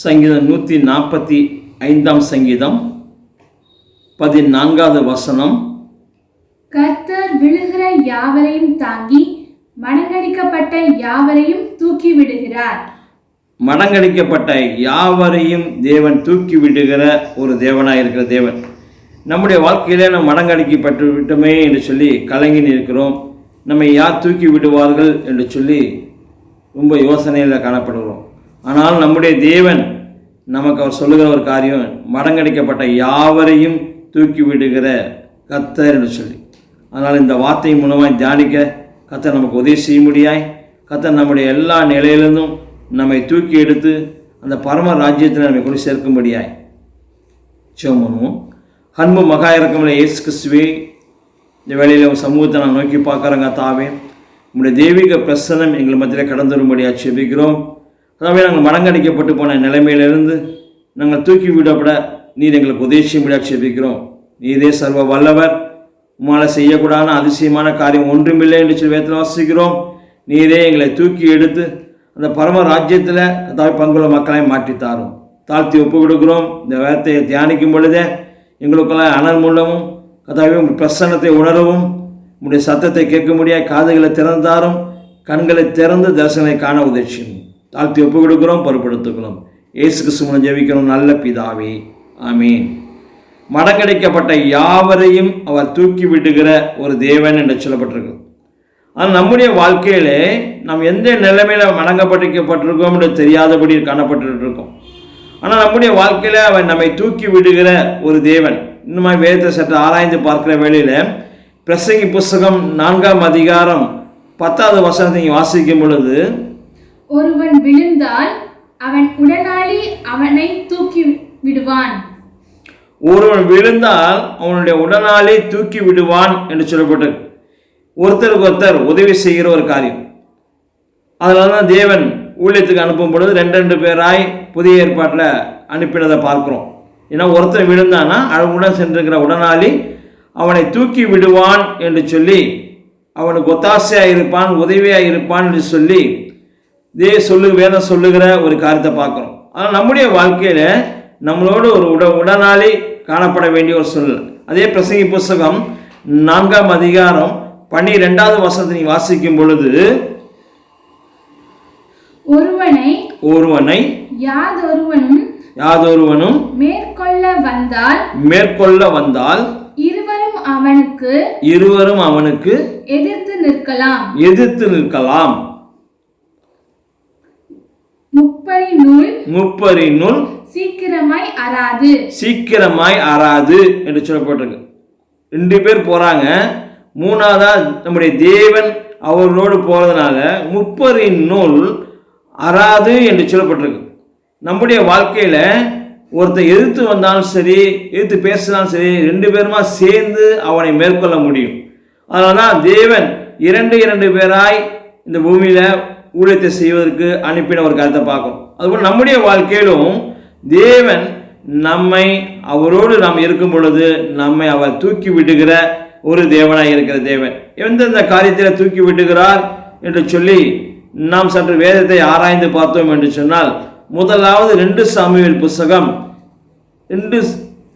சங்கீதம் நூற்றி நாற்பத்தி ஐந்தாம் சங்கீதம் பதினான்காவது வசனம். கர்த்தர் விழுகிற யாவரையும் தாங்கி மணங்கடிக்கப்பட்ட யாவரையும் தூக்கி விடுகிறார். மடங்கடிக்கப்பட்ட யாவரையும் தேவன் தூக்கி விடுகிற ஒரு தேவனாக இருக்கிற தேவன். நம்முடைய வாழ்க்கையிலே நம்ம மடங்கடிக்கப்பட்டு விட்டோமே என்று சொல்லி கலங்கி இருக்கிறோம் நம்மை யார் தூக்கி விடுவார்கள் என்று சொல்லி ரொம்ப யோசனையில் காணப்படுகிறோம். ஆனால் நம்முடைய தேவன் நமக்கு அவர் சொல்லுகிற ஒரு காரியம் மடங்கடிக்கப்பட்ட யாவரையும் தூக்கி விடுகிற கத்தர் என்று சொல்லி. அதனால் இந்த வார்த்தை மூலமாய் தியானிக்க கத்தர் நமக்கு உதவி செய்ய முடியாய் கத்தர் நம்முடைய எல்லா நிலையிலிருந்தும் நம்மை தூக்கி எடுத்து அந்த பரம ராஜ்யத்தில் நம்மை கொண்டு சேர்க்கும்படியாய். ஜெபம் பண்ணுவோம். அன்பு மகா இறக்கமுள்ள இயேசு கிறிஸ்துவே இந்த வேலையில் உங்கள் சமூகத்தை நான் நோக்கி பார்க்குறேங்க தாவே. உங்களுடைய தெய்வீக பிரசனம் எங்கள் மத்தியில் கடந்து வரும்படியாக செபிக்கிறோம் அதாவது நாங்கள் மடங்கடிக்கப்பட்டு போன நிலைமையிலிருந்து நாங்கள் தூக்கி விடப்பட நீர் எங்களுக்கு உதவி செய்யும்படியாக செபிக்கிறோம். நீதே சர்வ வல்லவர். உம்மால் செய்யக்கூடாத அதிசயமான காரியம் ஒன்றுமில்லை என்று சொல்லி வேத்தில் வாசிக்கிறோம். நீரே எங்களை தூக்கி எடுத்து அந்த பரம ராஜ்யத்தில் அதாவது பங்குள்ள மக்களை மாற்றித்தாரும். தாழ்த்தி ஒப்பு கொடுக்குறோம். இந்த வேதத்தை தியானிக்கும் பொழுதே எங்களுக்கெல்லாம் அனல் மூலமும் கதாவே உங்கள் பிரசன்னத்தை உணரவும் உங்களுடைய சத்தத்தை கேட்க முடியாது காதுகளை திறந்தாரும் கண்களை திறந்து தரிசனை காண உதவி தாழ்த்தி ஒப்பு கொடுக்கிறோம் பொறுப்படுத்துக்கிறோம் இயேசு கிறிஸ்துவனை ஜெபிக்கிறோம் நல்ல பிதாவே. ஆமீன். மடங்கடிக்கப்பட்ட யாவரையும் அவர் தூக்கி விடுகிற ஒரு தேவன் என்று சொல்லப்பட்டிருக்கு ஆனால் நம்முடைய வாழ்க்கையிலே நாம் எந்த நிலைமையில் மடங்கப்பட்டிருக்கப்பட்டிருக்கோம் என்று தெரியாதபடி காணப்பட்டு இருக்கோம் ஆனால் நம்முடைய வாழ்க்கையில் அவன் நம்மை தூக்கி விடுகிற ஒரு தேவன். இன்னுமா வேதத்தை சற்று ஆராய்ந்து பார்க்குற வேளையில் பிரசங்கி புஸ்தகம் நான்காம் அதிகாரம் பத்தாவது வசனத்தை வாசிக்கும் பொழுது ஒருவன் விழுந்தால் அவன் உடனாளி அவனை தூக்கி விடுவான். ஒருவன் விழுந்தால் அவனுடைய உடனாலே தூக்கி விடுவான் என்று சொல்லப்பட்டது. ஒருத்தருக்கு ஒருத்தர் உதவி செய்கிற ஒரு காரியம். அதனால தான் தேவன் ஊழியத்துக்கு அனுப்பும் பொழுது ரெண்டு ரெண்டு பேராய் புதிய ஏற்பாட்டில் அனுப்பினதை பார்க்குறோம். ஏன்னா ஒருத்தர் விழுந்தானா அவனுடன் சென்றிருக்கிற உடனாளி அவனை தூக்கி விடுவான் என்று சொல்லி அவனுக்கு ஒத்தாசையாக இருப்பான் உதவியாக இருப்பான் என்று சொல்லி இதே சொல்லு வேதம் சொல்லுகிற ஒரு காரியத்தை பார்க்குறோம். ஆனால் நம்முடைய வாழ்க்கையில் நம்மளோடு ஒரு உட உடனாளி காணப்பட வேண்டிய ஒரு சூழல் அதே பிரசங்கி புஸ்தகம் நான்காம் அதிகாரம் பன்னிரெண்டாவது வசனத்தை நீ வாசிக்கும் பொழுது ஒருவனை ஒருவனை யாதொருவனும் யாதொருவனும் மேற்கொள்ள வந்தால் மேற்கொள்ள வந்தால் இருவரும் அவனுக்கு இருவரும் அவனுக்கு எதிர்த்து நிற்கலாம். எதிர்த்து நிற்கலாம். முப்பரி நூல் முப்பரினுள் சீக்கிரமாய் அறாது. சீக்கிரமாய் ஆறாது என்று சொல்லப்பட்டிருக்கு. ரெண்டு பேர் போறாங்க. மூணாவதா நம்முடைய தேவன் அவர்களோடு போறதுனால முப்பரின் நூல் அறாது என்று சொல்லப்பட்டிருக்கு. நம்முடைய வாழ்க்கையில ஒருத்தர் எதிர்த்து வந்தாலும் சரி எதிர்த்து பேசினாலும் சரி ரெண்டு பேருமா சேர்ந்து அவனை மேற்கொள்ள முடியும். அதனால தான் தேவன் இரண்டு இரண்டு பேராய் இந்த பூமியில ஊழியத்தை செய்வதற்கு அனுப்பின ஒரு கருத்தை பார்க்கும் அதுபோல் நம்முடைய வாழ்க்கையிலும் தேவன் நம்மை அவரோடு நாம் இருக்கும் பொழுது நம்மை அவர் தூக்கி விடுகிற ஒரு தேவனாக இருக்கிற தேவன். எந்தெந்த காரியத்தில் தூக்கி விடுகிறார் என்று சொல்லி நாம் சற்று வேதத்தை ஆராய்ந்து பார்த்தோம் என்று சொன்னால் முதலாவது ரெண்டு சாமியல் புஸ்தகம் ரெண்டு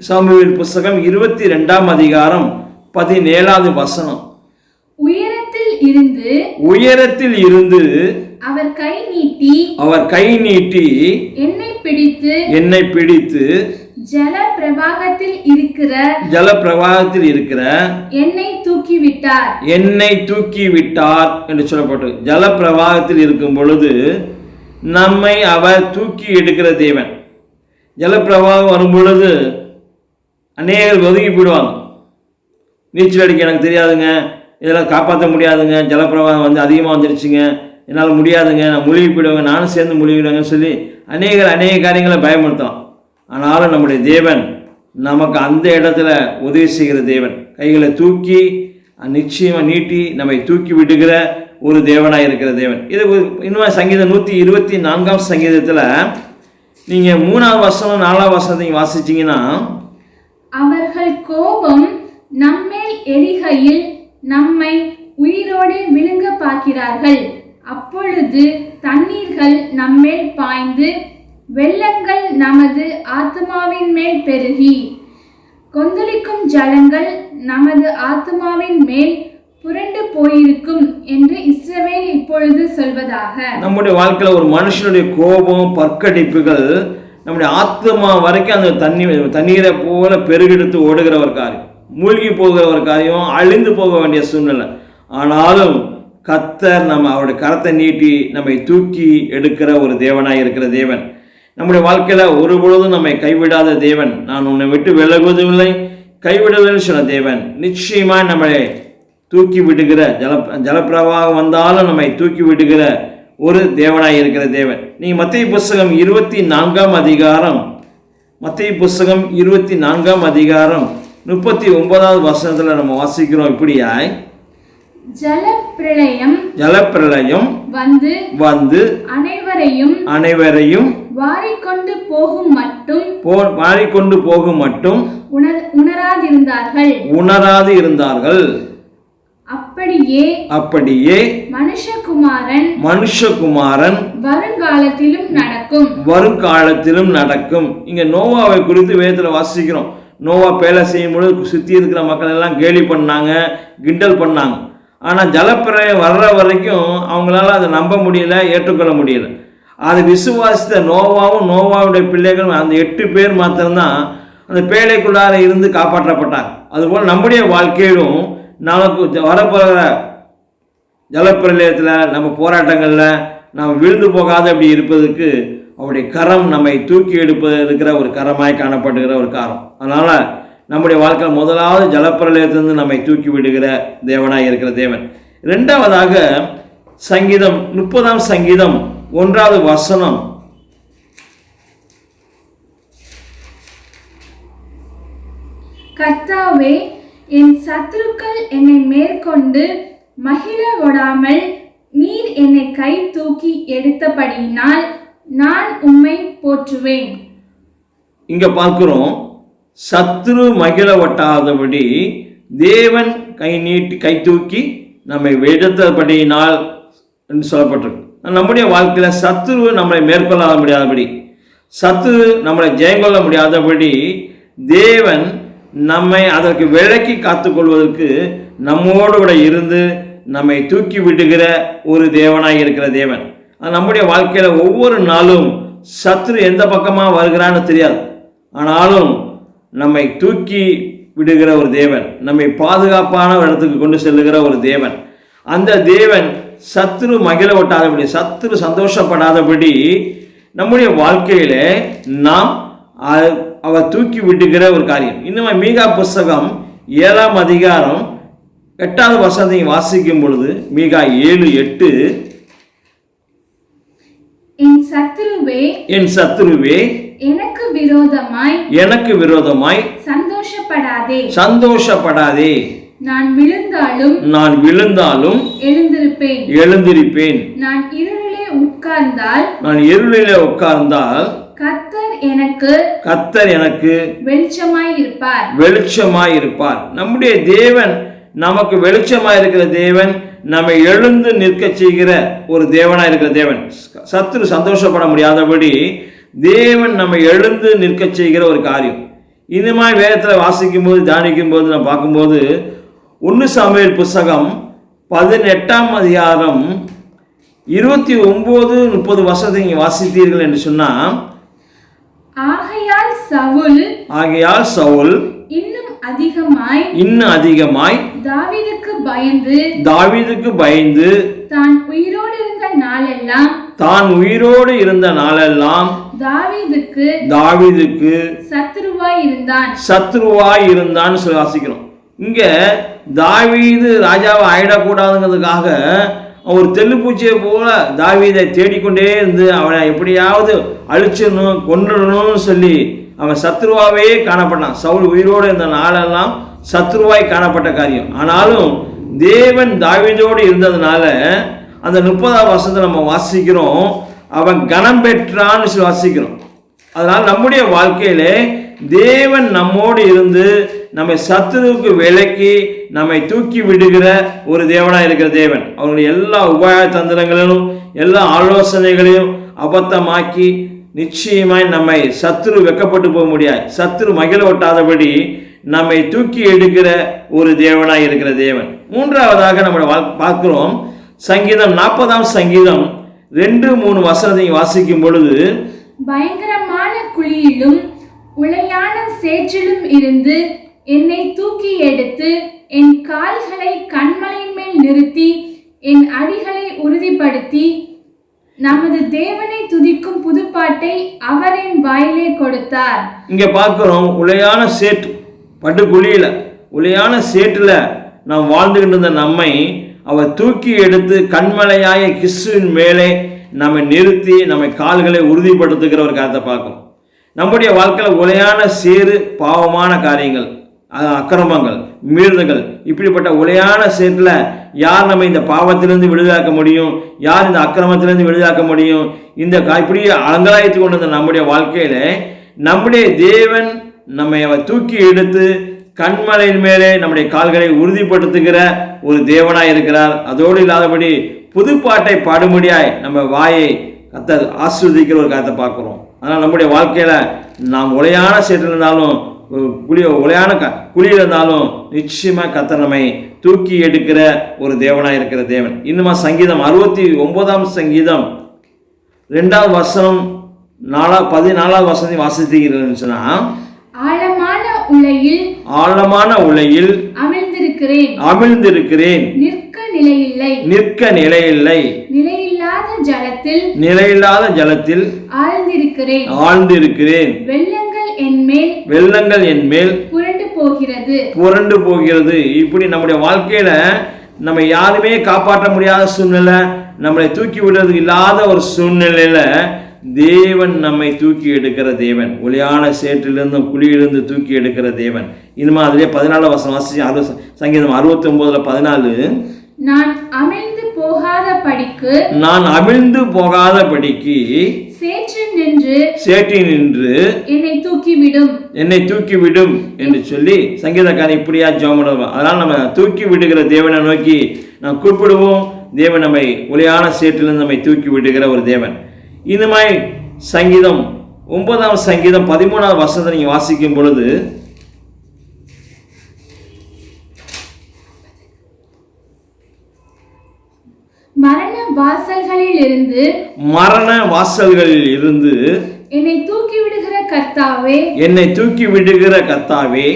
சாமியல் புஸ்தகம் இருபத்தி ரெண்டாம் அதிகாரம் பதினேழாவது வசனம். உயர் இருந்து உயரத்தில் இருந்து அவர் கை நீட்டி அவர் கை நீட்டி என்னை பிடித்து என்னை பிடித்து ஜல பிரவாகத்தில் இருக்கிற ஜல பிரவாகத்தில் இருக்கிற என்னை தூக்கி விட்டார் என்னை தூக்கி விட்டார் என்று சொல்லப்பட்டு ஜல பிரவாகத்தில் இருக்கும் பொழுது நம்மை அவர் தூக்கி எடுக்கிற தேவன். ஜலப்பிரவாகம் வரும் பொழுது அநேகர் ஒதுங்கி போயிடுவாங்க. நீச்சல் அடிக்க எனக்கு தெரியாதுங்க. இதெல்லாம் காப்பாற்ற முடியாதுங்க. ஜலப்பிரவாகம் வந்து அதிகமாக வந்துடுச்சுங்க என்னால் முடியாதுங்க. நான் முழுகி போயிடுவேங்க. நானும் சேர்ந்து முழுகிடுவேங்கன்னு சொல்லி அநேகர் அநேக காரியங்களை பயமுறுத்தோம் ஆனாலும் நம்முடைய தேவன் நமக்கு அந்த இடத்துல உதவி செய்கிற தேவன். கைகளை தூக்கி நிச்சயமாக நீட்டி நம்மை தூக்கி விடுகிற ஒரு தேவனாக இருக்கிற தேவன். இது இன்னும் சங்கீதம் நூற்றி இருபத்தி நான்காம் சங்கீதத்தில் நீங்கள் மூணாவது வருஷம் நாலாவது வருஷம் நீங்கள் வாசிச்சிங்கன்னா அவர்கள் கோபம் நம்மேல் எரிகையில் நம்மை உயிரோடே விழுங்க பார்க்கிறார்கள். அப்பொழுது தண்ணீர்கள் நம்மேல் பாய்ந்து வெள்ளங்கள் நமது ஆத்மாவின் மேல் பெருகி கொந்தளிக்கும் ஜலங்கள் நமது ஆத்மாவின் மேல் புரண்டு போயிருக்கும் என்று இஸ்ரவேல் இப்பொழுது சொல்வதாக. நம்முடைய வாழ்க்கையில் ஒரு மனுஷனுடைய கோபம் பற்கடிப்புகள் நம்முடைய ஆத்மா வரைக்கும் அந்த தண்ணி தண்ணீரை போல பெருகெடுத்து ஓடுகிற மூழ்கி போகிற ஒரு காரியம் அழிந்து போக வேண்டிய சூழ்நிலை. ஆனாலும் கத்தர் நம்ம அவருடைய கரத்தை நீட்டி நம்மை தூக்கி எடுக்கிற ஒரு தேவனாக இருக்கிற தேவன். நம்முடைய வாழ்க்கையில் ஒரு பொழுதும் நம்மை கைவிடாத தேவன். நான் உன்னை விட்டு விலகுவதும் இல்லை கைவிடுவதில்லை சொன்ன தேவன். நிச்சயமாக நம்மளை தூக்கி விடுகிற ஜல ஜலப்பிரவாகம் வந்தாலும் நம்மை தூக்கி விடுகிற ஒரு தேவனாய் இருக்கிற தேவன். நீ மத்திய புஸ்தகம் இருபத்தி நான்காம் அதிகாரம். மத்திய புஸ்தகம் இருபத்தி நான்காம் அதிகாரம். முப்பத்தி ஒன்பதாவது வசனத்தில் நம்ம வாசிக்கிறோம் இப்படியாய். ஜல பிரளயம் ஜலப்பிரளயம் வந்து வந்து அனைவரையும் அனைவரையும் வாரிக்கொண்டு போகும் மட்டும் போ மாறிக்கொண்டு போகும் மட்டும் உணர் உணராதிருந்தார்கள். உணராது இருந்தார்கள் அப்படியே அப்படியே மனுஷகுமாரன் மனுஷகுமாரன் வருங்காலத்திலும் நடக்கும். வருங்காலத்திலும் நடக்கும். இங்க நோவாவை குறித்து வேதத்தில் வாசிக்கிறோம். நோவா பேலை செய்யும் பொழுது சுற்றி இருக்கிற மக்கள் எல்லாம் கேலி பண்ணாங்க கிண்டல் பண்ணாங்க. ஆனால் ஜலப்பிரயம் வர்ற வரைக்கும் அவங்களால அதை நம்ப முடியல ஏற்றுக்கொள்ள முடியல. அதை விசுவாசித்த நோவாவும் நோவாவுடைய பிள்ளைகளும் அந்த எட்டு பேர் மாத்திரம்தான் அந்த பேழைக்குள்ளார இருந்து காப்பாற்றப்பட்டாங்க. அதுபோல் நம்முடைய வாழ்க்கையிலும் நமக்கு வரப்போகிற ஜலப்பிரளயத்தில் நம்ம போராட்டங்களில் நாம் விழுந்து போகாத அப்படி இருப்பதற்கு அவருடைய கரம் நம்மை தூக்கி எடுப்பது இருக்கிற ஒரு கரமாய் காணப்படுகிற ஒரு காரம். அதனால் நம்முடைய வாழ்க்கையில் முதலாவது ஜலப்பிரளயத்திலிருந்து நம்மை தூக்கி விடுகிற தேவனாக இருக்கிற தேவன். ரெண்டாவதாக சங்கீதம் முப்பதாம் சங்கீதம் ஒன்றாவது வசனம். கர்த்தாவே என் சத்துருக்கள் என்னை மேற்கொண்டு மகிழ விடாமல் நீர் என்னை கை தூக்கி எடுத்தபடியினால் நான் உம்மை போற்றுவேன். இங்க பார்க்கிறோம் சத்ரு மகிழ வட்டாதபடி தேவன் கை நீட்டி கை தூக்கி நம்மை எடுத்தபடியினால் என்று சொல்லப்பட்டிருக்கு. நம்முடைய வாழ்க்கையில் சத்ரு நம்மளை மேற்கொள்ள முடியாதபடி சத்ரு நம்மளை ஜெயங்கொள்ள முடியாதபடி தேவன் நம்மை அதற்கு விலக்கி காத்துக்கொள்வதற்கு நம்மோடு கூட இருந்து நம்மை தூக்கி விடுகிற ஒரு தேவனாக இருக்கிற தேவன். நம்முடைய வாழ்க்கையில் ஒவ்வொரு நாளும் சத்ரு எந்த பக்கமாக வருகிறான்னு தெரியாது. ஆனாலும் நம்மை தூக்கி விடுகிற ஒரு தேவன் நம்மை பாதுகாப்பான இடத்துக்கு கொண்டு செல்லுகிற ஒரு தேவன். அந்த தேவன் சத்ரு மகிழ ஒட்டாதபடி சத்ரு சந்தோஷப்படாதபடி நம்முடைய வாழ்க்கையில் நாம் அவர் தூக்கி விடுகிற ஒரு காரியம். இன்னும் மீகா புஸ்தகம் ஏழாம் அதிகாரம் எட்டாவது வசதியை வாசிக்கும் பொழுது மீகா ஏழு எட்டு என் சத்துருவே என் சத்துருவே எனக்கு விரோதமாய் எனக்கு விரோதமாய் சந்தோஷப்படாதே. சந்தோஷப்படாதே. நான் விழுந்தாலும் நான் விழுந்தாலும் எழுந்திருப்பேன். எழுந்திருப்பேன். நான் இருளிலே உட்கார்ந்தால் நான் இருளிலே உட்கார்ந்தால் கர்த்தர் எனக்கு கத்தர் எனக்கு வெளிச்சமாய் இருப்பார் வெளிச்சமாய் இருப்பார் நம்முடைய தேவன் நமக்கு வெளிச்சமாய் இருக்கிற தேவன் நம்மை எழுந்து நிற்க செய்கிற ஒரு தேவனாய் இருக்கிற தேவன். சத்துரு சந்தோஷப்பட முடியாதபடி தேவன் நம்மை எழுந்து நிற்க செய்கிற ஒரு காரியம். இனிமாய் வேதத்தில் வாசிக்கும் போது தியானிக்கும் போது நான் பார்க்கும்போது ஒன்று சாமுவேல் புஸ்தகம் பதினெட்டாம் அதிகாரம் இருபத்தி ஒன்பது முப்பது வருஷத்தை நீங்கள் வாசித்தீர்கள் என்று சொன்னால் ஆகையால் சவுல் ஆகையால் சவுல் இன்னும் அதிகமாய் இன்னும் அதிகமாய் தாவீதுக்கு பயந்து தாவீதுக்கு பயந்து தான் உயிரோடு இருந்த நாளெல்லாம் தான் உயிரோடு இருந்த நாளெல்லாம் தாவீதுக்கு தாவீதுக்கு சத்துருவாய் இருந்தான். சத்ருவாய் இருந்தான்னு சொல்லி வாசிக்கிறோம். இங்க தாவீது ராஜாவை ஆயிடக்கூடாதுங்கிறதுக்காக ஒரு தெல்லுப்பூச்சியை போல தாவீதை தேடிக்கொண்டே இருந்து அவனை எப்படியாவது அழிச்சிடணும் கொண்டுடணும்னு சொல்லி அவன் சத்ருவாவே காணப்பட்டான். சவுல் உயிரோடு இருந்த நாளெல்லாம் சத்ருவாய் காணப்பட்ட காரியம். ஆனாலும் தேவன் தாவிதோடு இருந்ததுனால அந்த முப்பதாம் வருஷத்தை நம்ம வாசிக்கிறோம். அவன் கனம் பெற்றான்னு சொல்லி வாசிக்கிறோம். அதனால் நம்முடைய வாழ்க்கையிலே தேவன் நம்மோடு இருந்து நம்மை சத்துருவுக்கு விலக்கி நம்மை தூக்கி விடுகிற ஒரு தேவனாக இருக்கிற தேவன். அவருடைய எல்லா உபாய தந்திரங்களிலும் எல்லா ஆலோசனைகளையும் அபத்தமாக்கி நிச்சயமாய் நம்மை சத்துரு வெக்கப்பட்டு போக முடியாது. சத்துரு மகிழ ஒட்டாதபடி நம்மை தூக்கி எடுக்கிற ஒரு தேவனாய் இருக்கிற தேவன். மூன்றாவதாக நம்ம வாழ்- பார்க்கிறோம். சங்கீதம் நாற்பதாம் சங்கீதம் ரெண்டு மூணு வசனத்தை வாசிக்கும் பொழுது பயங்கரமான குழியிலும் உளையான சேற்றிலும் இருந்து என்னை தூக்கி எடுத்து என் கால்களை கண்மலையின் மேல் நிறுத்தி என் அடிகளை உறுதிப்படுத்தி நமது தேவனை துதிக்கும் புதுப்பாட்டை அவரின் வாயிலே கொடுத்தார். இங்க பார்க்கிறோம் உலையான சேற்று குழியில உலையான சேட்டில் நாம் வாழ்ந்துகிட்டு இருந்த நம்மை அவர் தூக்கி எடுத்து கண்மலையாய கிறிஸ்துவின் மேலே நம்மை நிறுத்தி நம்மை கால்களை உறுதிப்படுத்துகிற ஒரு காரத்தை பார்க்கும் நம்முடைய வாழ்க்கையில் உலையான சேறு பாவமான காரியங்கள். அக்கிரமங்கள் மீறுதல்கள் இப்படிப்பட்ட உலையான சேற்றில் யார் நம்ம இந்த பாவத்திலிருந்து விடுதலாக்க முடியும்? யார் இந்த அக்கிரமத்திலிருந்து விடுதலாக்க முடியும்? இந்த இப்படி அலங்கலாயத்து கொண்டு வந்த நம்முடைய வாழ்க்கையில் நம்முடைய தேவன் நம்ம தூக்கி எடுத்து கண்மலையின் மேலே நம்முடைய கால்களை உறுதிப்படுத்துகிற ஒரு தேவனாய் இருக்கிறார். அதோடு இல்லாதபடி புதுப்பாட்டை பாடும்படியாய் நம்ம வாயை கத்த ஆஸ்வதிக்கிற ஒரு காரியத்தை பார்க்குறோம். ஆனால் நம்முடைய வாழ்க்கையில் நாம் உலையான சேற்றில் இருந்தாலும் குழி உளையான க குழியில் இருந்தாலும் நிச்சயமா கத்த நம்மை தூக்கி எடுக்கிற ஒரு தேவனாய் இருக்கிற தேவன். இன்னுமா சங்கீதம் அறுபத்தி ஒன்பதாம் சங்கீதம் ரெண்டாவது வசனம் நாலா பதினாலாவது வசனத்தை வாசித்தீங்கன்னு சொன்னா ஆழமான உலையில் ஆழமான உலையில் அமிழ்ந்திருக்கிறேன். அமிழ்ந்திருக்கிறேன். நிற்க நிலையில்லை. நிற்க நிலையில்லை. நிலையில்லாத ஜலத்தில் நிலையில்லாத ஜலத்தில் ஆழ்ந்திருக்கிறேன். ஆழ்ந்திருக்கிறேன். வெள்ளங்கள் என் மேல் வெள்ளங்கள் என் மேல் புரண்டு போகிறது. புரண்டு போகிறது. இப்படி நம்முடைய வாழ்க்கையில நம்ம யாருமே காப்பாற்ற முடியாத சூழ்நிலை நம்மளை தூக்கி விடுறது இல்லாத ஒரு சூழ்நிலையில தேவன் நம்மை தூக்கி எடுக்கிற தேவன். ஒளியான சேற்றிலிருந்தும் குழியிலிருந்து தூக்கி எடுக்கிற தேவன். இனிமே அதிலே பதினாலு வருஷம் வாசி அறு சங்கீதம் அறுபத்தி ஒன்பதுல பதினாலு நான் அமிழ்ந்து போகாத படிக்கு நான் அமிழ்ந்து போகாதபடிக்கு சேற்று நின்று சேற்றில் நின்று என்னை தூக்கிவிடும். என்னை தூக்கி விடும் என்று சொல்லி சங்கீதக்காரன் இப்படியா ஜெபம் பண்ணுவோம் அதனால் நம்ம தூக்கி விடுகிற தேவனை நோக்கி நாம் கூப்பிடுவோம். தேவன் நம்மை ஒளியான சேற்றிலிருந்து நம்மை தூக்கி விடுகிற ஒரு தேவன். இந்த மாதிரி சங்கீதம் ஒன்பதாம் சங்கீதம் பதிமூணாவது வருஷத்தை நீங்கள் வாசிக்கும் பொழுது மரண வாசல்களில் இருந்து மரண வாசல்களில் இருந்து என்னை தூக்கி விடுகிற கர்த்தாவே என்னை தூக்கி விடுகிற கர்த்தாவே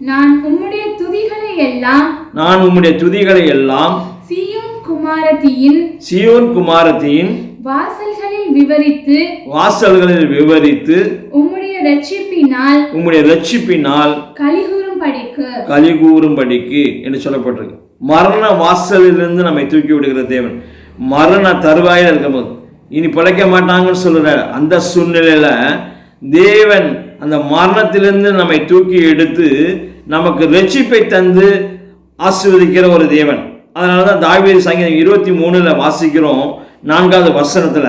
நான் உம்முடைய துதிகளை எல்லாம் நான் உம்முடைய துதிகளை எல்லாம் சீயோன் குமாரதியின் சியோன் குமாரத்தின் வாசல்களில் விவரித்து வாசல்களில் விவரித்து உம்முடைய ரட்சிப்பினால் உம்முடைய ரட்சிப்பினால் கலிகூறும் படிக்கு கலிகூறும்படிக்கு என்று சொல்லப்பட்டிருக்கு. மரண வாசலிலிருந்து நம்மை தூக்கி விடுகிற தேவன். மரண தருவாயில் இருக்கும்போது. இனி பிழைக்க மாட்டாங்கன்னு சொல்லுற அந்த சூழ்நிலையில தேவன் அந்த மரணத்திலிருந்து நம்மை தூக்கி எடுத்து நமக்கு ரட்சிப்பை தந்து ஆசீர்வதிக்கிற ஒரு தேவன். அதனால தான் தாவீது சங்கீதம் இருபத்தி மூணுல வாசிக்கிறோம் நான்காவது வசனத்துல.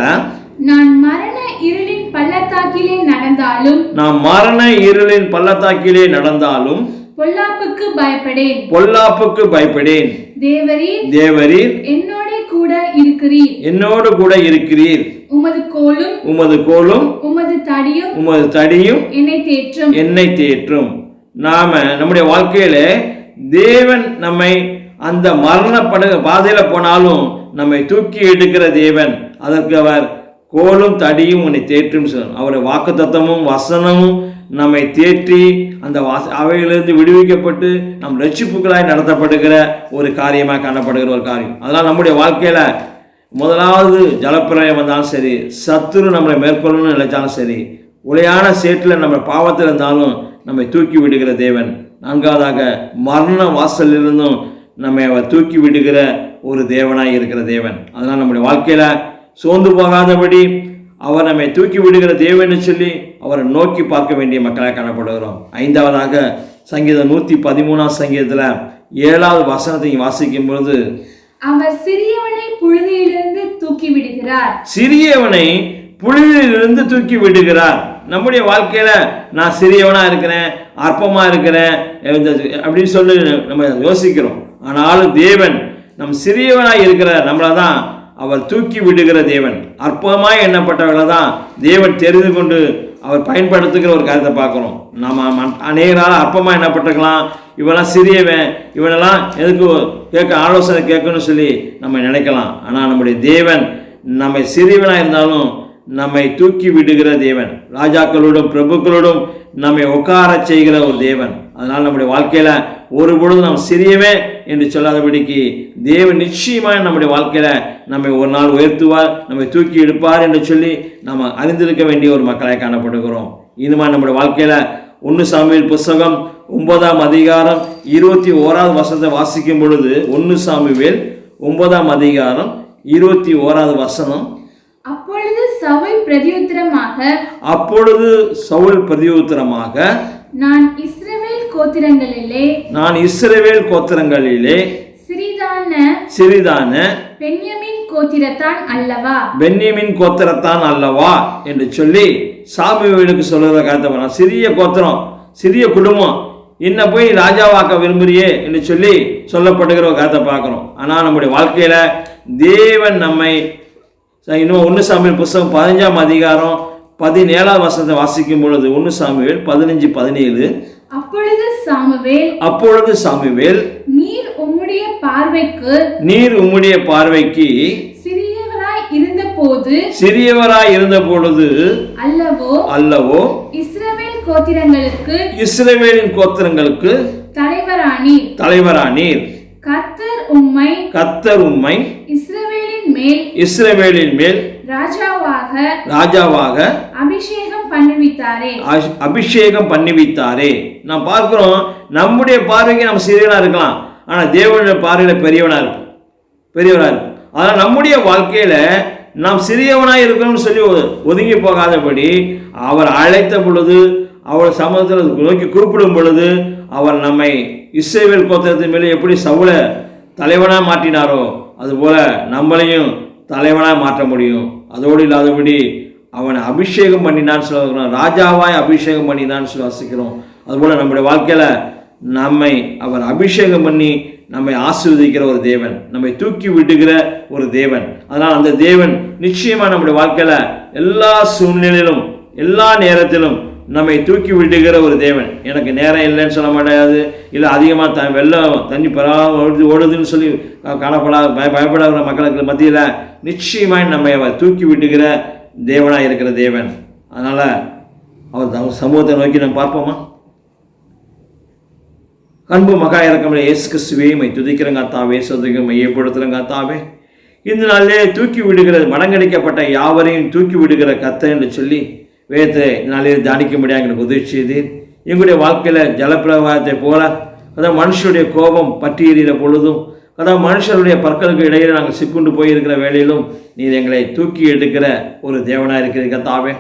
நான் மரண இருளின் பள்ளத்தாக்கிலே நடந்தாலும் நாம் மரண இருளின் பள்ளத்தாக்கிலே நடந்தாலும் பொல்லாப்புக்கு பயப்படேன். பொல்லாப்புக்கு பயப்படேன். தேவரீர் தேவரீர் என்னோட கூட இருக்கிறீர். என்னோடு கூட இருக்கிறீர். உமது கோலும் உமது கோலும் உமது தடியும் உமது தடியும் என்னை தேற்றும். என்னை தேற்றும். நாம நம்முடைய வாழ்க்கையில தேவன் நம்மை அந்த மரணப்பட பாதையில போனாலும் நம்மை தூக்கி எடுக்கிற தேவன். அதற்கு அவர் கோலும் தடியும் உன்னை தேற்றும் சொன்னார். அவருடைய வாக்குத்தத்தமும் வசனமும் நம்மை தேற்றி அந்த வாச அவையிலிருந்து விடுவிக்கப்பட்டு நம் ரட்சிப்புகளாய் நடத்தப்படுகிற ஒரு காரியமாக காணப்படுகிற ஒரு காரியம். அதனால் நம்முடைய வாழ்க்கையில் முதலாவது ஜலப்பிரளயம் வந்தாலும் சரி சத்துரு நம்மளை மேற்கொள்ளணும்னு நினைச்சாலும் சரி உளையான சேற்றில் நம்ம பாவத்தில் இருந்தாலும் நம்மை தூக்கி விடுகிற தேவன். நான்காவதாக மரண வாசலிலிருந்தும் நம்மை அவர் தூக்கி விடுகிற ஒரு தேவனாய் இருக்கிற தேவன். அதனால் நம்முடைய வாழ்க்கையில் சோர்ந்து போகாதபடி அவர் நம்மை தூக்கி விடுகிற தேவன்னு சொல்லி அவரை நோக்கி பார்க்க வேண்டிய மக்களாக காணப்படுகிறோம். ஐந்தாவதாக சங்கீதம் நூற்றி பதிமூணாம் சங்கீதத்தில் ஏழாவது வசனத்தை வாசிக்கும் பொழுது அவர் சிறியவனை புழுதியிலிருந்து தூக்கி விடுகிறார். சிறியவனை புழுதியிலிருந்து தூக்கி விடுகிறார். நம்முடைய வாழ்க்கையில நான் சிறியவனா இருக்கிறேன் அற்பமா இருக்கிறேன் அப்படின்னு சொல்லி நம்ம யோசிக்கிறோம். ஆனாலும் தேவன் நம் சிறியவனாய் இருக்கிற நம்மளை தான் அவர் தூக்கி விடுகிற தேவன். அற்புதமாக எண்ணப்பட்டவர்களை தான் தேவன் தெரிந்து கொண்டு அவர் பயன்படுத்துகிற ஒரு காரியத்தை பார்க்குறோம். நம்ம அநேகரால் அற்பமாக எண்ணப்பட்டிருக்கலாம். இவெல்லாம் சிறியவன். இவனெல்லாம் எதுக்கு கேட்க ஆலோசனை கேட்கணும்னு சொல்லி நம்ம நினைக்கலாம். ஆனால் நம்முடைய தேவன் நம்மை சிறியவனாக இருந்தாலும் நம்மை தூக்கி விடுகிற தேவன். ராஜாக்களோடும் பிரபுக்களோடும் நம்மை உட்காரச் செய்கிற ஒரு தேவன். அதனால் நம்முடைய வாழ்க்கையில் ஒரு பொழுது நாம் சிறியவே என்று சொல்லாதபடிக்கு தேவன் நிச்சயமாக நம்முடைய வாழ்க்கையில் நம்மை ஒரு நாள் உயர்த்துவார் நம்மை தூக்கி எடுப்பார் என்று சொல்லி நாம் அறிந்திருக்க வேண்டிய ஒரு மக்களாய் காணப்படுகிறோம். இனிமே நம்முடைய வாழ்க்கையில் ஒன்று சாமியில் புஸ்தகம் ஒன்பதாம் அதிகாரம் இருபத்தி ஓராவது வசனத்தை வாசிக்கும் பொழுது ஒன்று சாமுவேல் ஒன்பதாம் அதிகாரம் இருபத்தி ஓராவது வசனம். அப்பொழுது சவுல் பிரதியுத்தரமாக அப்பொழுது சவுல் பிரதியுத்தரமாக நான் இஸ்ரவேல் கோத்திரங்களிலே நான் இஸ்ரவேல் கோத்திரங்களிலே சிறிதான சிறிதான பென்யமின் கோத்திரத்தான் அல்லவா? பென்யமின் கோத்திரத்தான் அல்லவா என்று சொல்லி சாமுவேலுக்கு காரியத்தை பார்க்கலாம். சிறிய கோத்திரம் சிறிய குடும்பம். இன்ன போய் ராஜாவாக்க விரும்புறியே என்று சொல்லி சொல்லப்படுகிற காரியத்தை பார்க்குறோம். ஆனால் நம்முடைய வாழ்க்கையில் தேவன் நம்மை இன்னும் ஒன்று சாமியல் புஸ்தகம் பதினஞ்சாம் அதிகாரம் பதினேழாம் வசனத்தை வாசிக்கும் பொழுது ஒன்று சாமுவேல் பதினஞ்சு பதினேழு. அப்பொழுது சாமுவேல் அப்பொழுது சாமுவேல் நீர் உம்முடைய பார்வைக்கு நீர் உம்முடைய பார்வைக்கு சிறியவராய் இருந்தபோது சிறியவராய் இருந்த பொழுது அல்லவோ அல்லவோ இஸ்ரவேல் கோத்திரங்களுக்கு இஸ்ரவேலின் கோத்திரங்களுக்கு தலைவரானீர். தலைவரானீர். கர்த்தர் உம்மை கத்தர் உம்மை மேல் இஸ்ரவேலின் மேல் ராஜாவாக ராஜாவாக அபிஷேகம் பண்ணுவித்தாரே அபிஷேகம் பண்ணிவித்தாரே நாம் பார்க்கிறோம் நம்முடைய பார்வைக்கு நம்ம சிறியவனா இருக்கலாம். ஆனால் தேவனுடைய பார்வையில் பெரியவனா இருப்போம். பெரியவனா இருக்கும் அதனால் நம்முடைய வாழ்க்கையில நாம் சிறியவனாக இருக்கணும்னு சொல்லி ஒதுங்கி போகாதபடி அவர் அழைத்த பொழுது அவர் சமூகத்தில் நோக்கி கூப்பிடும் பொழுது அவர் நம்மை இஸ்ரேவேல் கோத்திரத்தின் மேலே எப்படி சவுல தலைவனாக மாற்றினாரோ அதுபோல் நம்மளையும் தலைவனாக மாற்ற முடியும். அதோடு இல்லாதபடி அவனை அபிஷேகம் பண்ணினான்னு சொல்லுகிறோம். ராஜாவாய் அபிஷேகம் பண்ணினான்னு சொல்லி வாசிக்கிறோம். அதுபோல் நம்முடைய வாழ்க்கையில் நம்மை அவர் அபிஷேகம் பண்ணி நம்மை ஆசீர்வதிக்கிற ஒரு தேவன் நம்மை தூக்கி விட்டுகிற ஒரு தேவன். அதனால் அந்த தேவன் நிச்சயமாக நம்முடைய வாழ்க்கையில் எல்லா சூழ்நிலையிலும் எல்லா நேரத்திலும் நம்மை தூக்கி விட்டுக்கிற ஒரு தேவன். எனக்கு நேரம் இல்லைன்னு சொல்ல முடியாது இல்லை அதிகமாக த வெள்ளம் தண்ணி பரவாயில்ல ஓடுது ஓடுதுன்னு சொல்லி காணப்படாத பய பயப்படாத மக்களுக்கு மத்தியில் நிச்சயமாக நம்மை அவர் தூக்கி விட்டுக்கிற தேவனாக இருக்கிற தேவன். அதனால் அவர் சமூகத்தை நோக்கி நம்ம பார்ப்போமா? அன்பு மகா இறக்கமுள்ள இயேசு கிறிஸ்துவே மை துதிக்கிறங்க அத்தாவே சொதுக்க மையப்படுத்துகிறங்க அத்தாவே இந்த நாளிலே தூக்கி விடுகிற மடங்கடிக்கப்பட்ட யாவரையும் தூக்கி விடுகிற கத்தை என்று சொல்லி வேதத்தை நாளில் நாளிலே தியானிக்கும்படியாக எங்களுக்கு உதவி செய்து எங்களுடைய வாழ்க்கையில் ஜலப்பிரவாகத்தை போல அதாவது மனுஷனுடைய கோபம் பற்றி எறிகிற பொழுதும் அதாவது மனுஷருடைய பற்களுக்கு இடையில நாங்கள் சிக்குண்டு போயிருக்கிற வேலையிலும் நீர் எங்களை தூக்கி எடுக்கிற ஒரு தேவனாக இருக்கிறீங்க தாவே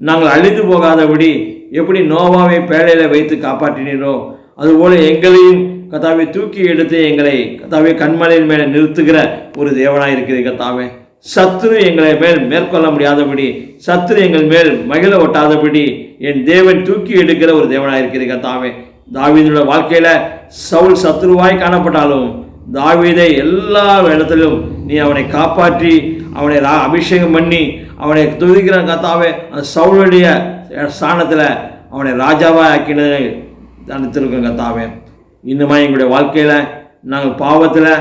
நாங்கள் அழிந்து போகாதபடி எப்படி நோவாவை பேழையில் வைத்து காப்பாற்றினீரோ அதுபோல் எங்களையும் கதாவை தூக்கி எடுத்து எங்களை கதாவை கண்மலையின் மேலே நிறுத்துகிற ஒரு தேவனாக இருக்கிறீங்க தாவே சத்துரு எங்களை மேல் மேற்கொள்ள முடியாதபடி சத்துரு எங்கள் மேல் மகிழ ஒட்டாதபடி என் தேவன் தூக்கி எடுக்கிற ஒரு தேவனாக இருக்கிறீங்க கத்தாவே தாவீதுடைய வாழ்க்கையில் சவுல் சத்ருவாய் காணப்பட்டாலும் தாவீதை எல்லா இடத்திலும் நீ அவனை காப்பாற்றி அவனை ரா- அபிஷேகம் பண்ணி அவனை துதிக்கிறான் கத்தாவே அந்த சவுளுடைய ஸ்தானத்தில் அவனை ராஜாவாக ஆக்கினதை தனித்திருக்கோம் கத்தாவே இந்த மாதிரி எங்களுடைய வாழ்க்கையில் நாங்கள் பாவத்தில்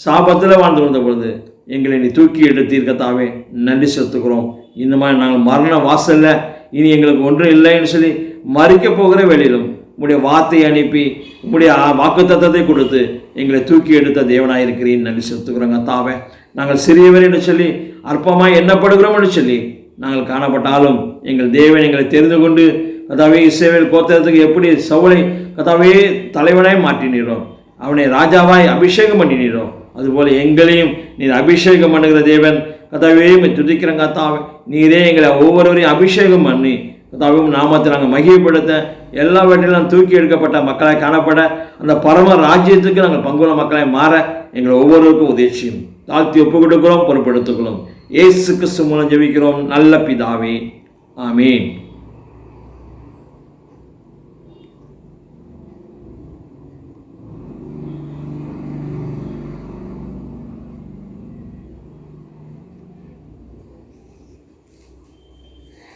சாபத்தில் வாழ்ந்து வந்த பொழுது எங்களை நீ தூக்கி எடுத்தீர் கத்தாவே நன்றி செலுத்துக்கிறோம் இந்த மாதிரி நாங்கள் மரண வாசலில் இனி எங்களுக்கு ஒன்றும் இல்லைன்னு சொல்லி மறிக்க போகிற வேலையிலும் உங்களுடைய வார்த்தையை அனுப்பி உங்களுடைய வாக்கு தத்தத்தை கொடுத்து எங்களை தூக்கி எடுத்த தேவனாக இருக்கிறீன்னு நன்றி செலுத்துக்கிறோங்க தாவே நாங்கள் சிறியவர் என்று சொல்லி அற்பமாக எண்ணப்படுகிறோம் என்று சொல்லி நாங்கள் காணப்பட்டாலும் எங்கள் தேவன் எங்களை தெரிந்து கொண்டு கதாவே இசைவேல் கோத்திரத்துக்கு எப்படி சவுளை கதாவே தலைவனாய் மாற்றினீரோ அவனை ராஜாவாய் அபிஷேகம் பண்ணினீரோ அதுபோல் எங்களையும் நீர் அபிஷேகம் பண்ணுகிற தேவன் கதாவே துதிக்கிறேன் கத்தாவே நீரே எங்களை ஒவ்வொருவரையும் அபிஷேகம் பண்ணி கதாவே நாமத்தை நாங்கள் மகிழ்ப்படுத்த எல்லாவற்றிலும் தூக்கி எடுக்கப்பட்ட மக்களாய் காணப்பட அந்த பரம ராஜ்யத்துக்கு நாங்கள் பங்குள்ள மக்களாய் மாற எங்களை ஒவ்வொருவருக்கும் உதேசியும் தாழ்த்தி ஒப்பு கொடுக்கிறோம் பொறுப்படுத்துக்கிறோம் ஏசு கிறிஸ்து மூலம் ஜெபிக்கிறோம். நல்ல பிதாவே. ஆமீன்.